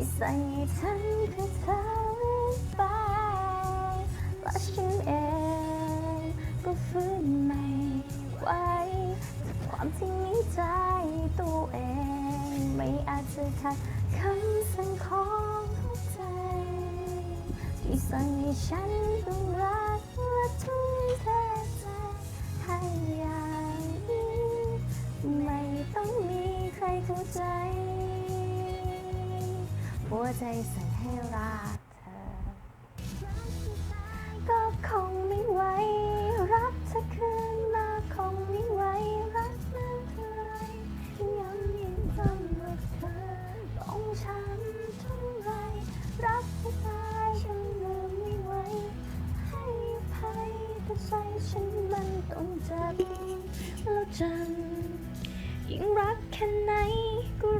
ที่ใส่ฉันเพื่อเธอไปและฉันเองก็ฟื้นไม่ไหวความที่มีใจตัวเอง ไม่อาจจะขัดคำสั่งของหัวใจ ที่สั่งให้ฉันต้องรักและทุ่มเทใจให้อย่างนี้ไม่ต้องมีใครเข้าใจ หัวใจส่งให้รักเธอ ก็คงไม่ไหวรับเธอคืนมาคงไม่ไหวรักมากเท่าไรยังยินงำรักเธอของฉันทุ่มไรรักให้ายฉันลืมไม่ไหวให้ภัยแต่ใจฉันมันต้องเจ็บแล้วจำยิ่งรักแค่ไหนก็